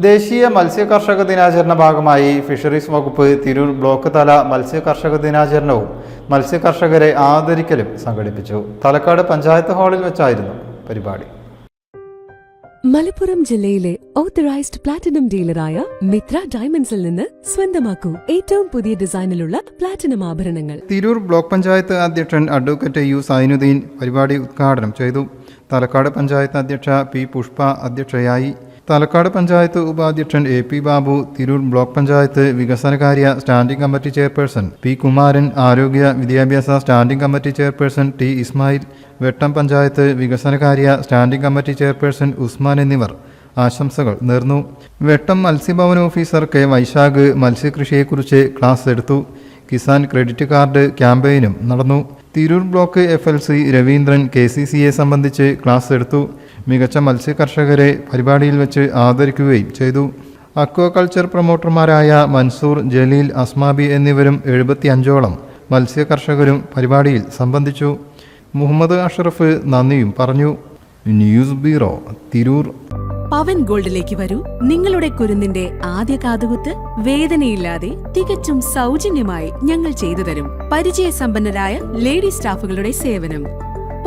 ദേശീയ മത്സ്യ കർഷക ദിനാചരണ ഭാഗമായി ഫിഷറീസ് വകുപ്പ് തിരൂർ ബ്ലോക്ക് തല മത്സ്യ കർഷക ദിനാചരണവും മത്സ്യ കർഷകരെ ആദരിക്കലും സംഘടിപ്പിച്ചു. തലക്കാട് പഞ്ചായത്ത് ഹാളിൽ വെച്ചായിരുന്നു പരിപാടി. മലപ്പുറം ജില്ലയിലെ ഓത്തറൈസ്ഡ് പ്ലാറ്റിനം ഡീലറായ മിത്ര ഡയമണ്ട്സിൽ നിന്ന് സ്വന്തമാക്കൂ. ഏറ്റവും പുതിയ ഡിസൈനിലുള്ള പ്ലാറ്റിനം ആഭരണങ്ങൾ. തിരൂർ ബ്ലോക്ക് പഞ്ചായത്ത് അധ്യക്ഷൻ അഡ്വക്കേറ്റ് യു സൈനുദ്ദീൻ പരിപാടി ഉദ്ഘാടനം ചെയ്തു. തലക്കാട് പഞ്ചായത്ത് അധ്യക്ഷ പി പുഷ്പ അധ്യക്ഷയായി തലക്കാട് പഞ്ചായത്ത് ഉപാധ്യക്ഷൻ A P Babu Tirur block panchayat വികസനകാര്യ standing committee chairperson P Kumaran ആരോഗ്യ വിദ്യാഭ്യാസ standing committee chairperson T Ismail Vettam panchayat വികസനകാര്യ സ്റ്റാൻഡിംഗ് കമ്മിറ്റി ചെയർപേഴ്സൺ ഉസ്മാൻ എന്നിവർ ആശംസകൾ നേർന്നു. വെട്ടം മത്സ്യഭവൻ ഓഫീസർ കെ വൈശാഖ് മത്സ്യകൃഷിയെക്കുറിച്ച് ക്ലാസ് എടുത്തു. കിസാൻ ക്രെഡിറ്റ് കാർഡ് ക്യാമ്പയിനും നടന്നു. Tirur block F L C Raveendran K C സിയെ സംബന്ധിച്ച് ക്ലാസ് എടുത്തു. മികച്ച മത്സ്യ കർഷകരെ പരിപാടിയിൽ വെച്ച് ആദരിക്കുകയും ചെയ്തു. അക്വാകൾച്ചർ പ്രൊമോട്ടർമാരായ മൻസൂർ ജലീൽ അസ്മാബി എന്നിവരും എഴുപത്തി അഞ്ചോളം മത്സ്യ കർഷകരും പരിപാടിയിൽ സംബന്ധിച്ചു. മുഹമ്മദ് അഷറഫ് നന്ദിയും പറഞ്ഞു. News bureau Tirur. പവൻ ഗോൾഡിലേക്ക് വരൂ. നിങ്ങളുടെ കുരുന്നിന്റെ ആദ്യ കാതുകുത്ത് വേദനയില്ലാതെ തികച്ചും സൗജന്യമായി ഞങ്ങൾ ചെയ്തു തരും. പരിചയസമ്പന്നരായ ലേഡി സ്റ്റാഫുകളുടെ സേവനം.